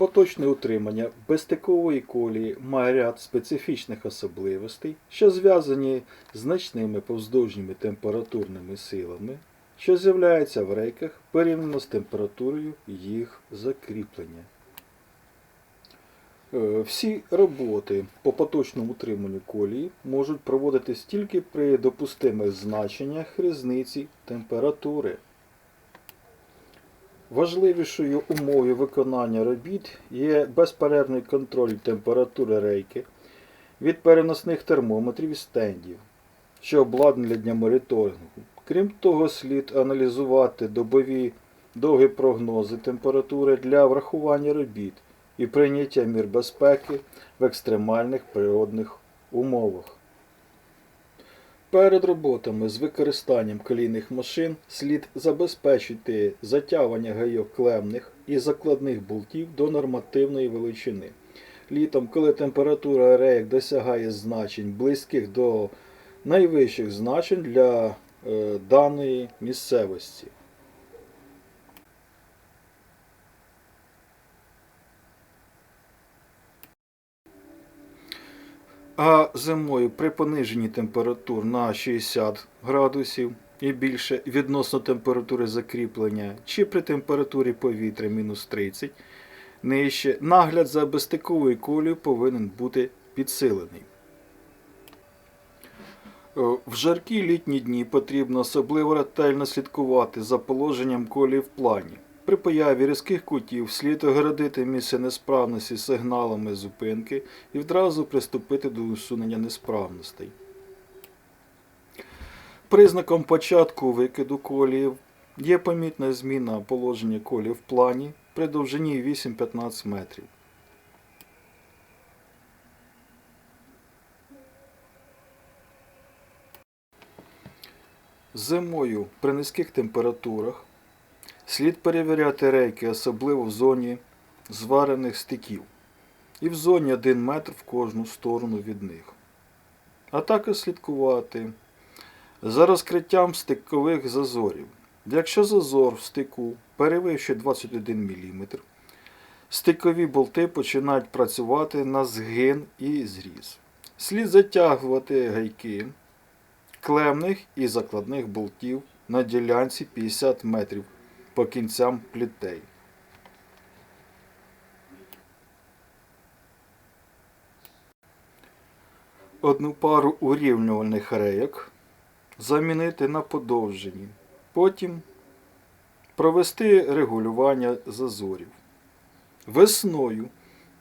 Поточне утримання безстикової колії має ряд специфічних особливостей, що зв'язані з значними повздовжніми температурними силами, що з'являються в рейках порівняно з температурою їх закріплення. Е, Всі роботи по поточному утриманню колії можуть проводитись тільки при допустимих значеннях різниці температури. Важливішою умовою виконання робіт є безперервний контроль температури рейки від переносних термометрів і стендів, що обладнані для моніторингу. Крім того, слід аналізувати добові довгі прогнози температури для врахування робіт і прийняття мір безпеки в екстремальних природних умовах. Перед роботами з використанням колійних машин слід забезпечити затягування гайок клемних і закладних болтів до нормативної величини. Літом, коли температура рейок досягає значень близьких до найвищих значень для е, даної місцевості. А зимою при пониженні температур на 60 градусів і більше відносно температури закріплення, чи при температурі повітря мінус 30 нижче, нагляд за безстиковою колею повинен бути підсилений. Е, В жаркі літні дні потрібно особливо ретельно слідкувати за положенням колії в плані. При появі різких кутів слід огородити місце несправності сигналами зупинки і відразу приступити до усунення несправностей. Признаком початку викиду колії є помітна зміна положення колії в плані при довжині 8-15 метрів. Зимою при низьких температурах слід перевіряти рейки, особливо в зоні зварених стиків, і в зоні 1 метр в кожну сторону від них. А також слідкувати за розкриттям стикових зазорів. Якщо зазор в стику перевищує 21 мм, стикові болти починають працювати на згин і зріз. Слід затягувати гайки клемних і закладних болтів на ділянці 50 метрів по кінцям плітей. Одну пару урівнювальних рейок замінити на подовжені. Потім провести регулювання зазорів. Весною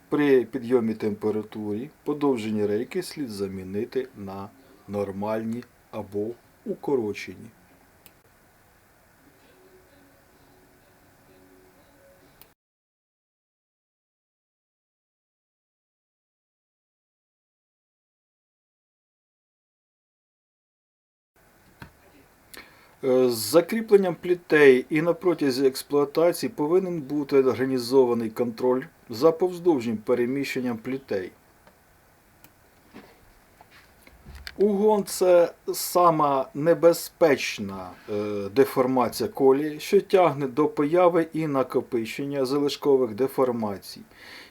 при підйомі температури подовжені рейки слід замінити на нормальні або укорочені. З закріпленням плітей і на протязі експлуатації повинен бути організований контроль за повздовжнім переміщенням плітей. Угон це сама небезпечна е, деформація колії, що тягне до появи і накопичення залишкових деформацій,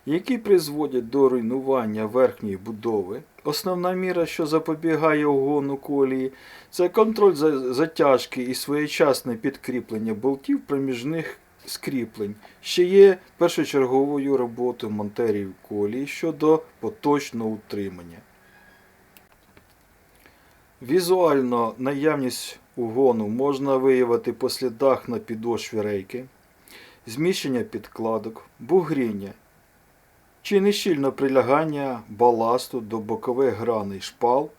які призводять до руйнування верхньої будови. Основна міра, що запобігає угону колії, це контроль за- затяжки і своєчасне підкріплення болтів проміжних скріплень, що є першочерговою роботою монтерів колії щодо поточного утримання. Візуально наявність угону можна виявити по слідах на підошві рейки, зміщення підкладок, бугріння чи нещільне прилягання баласту до бокових граней шпал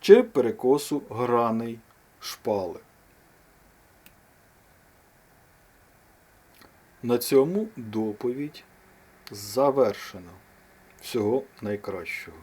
чи перекосу граней шпали. На цьому доповідь завершено. Всього найкращого.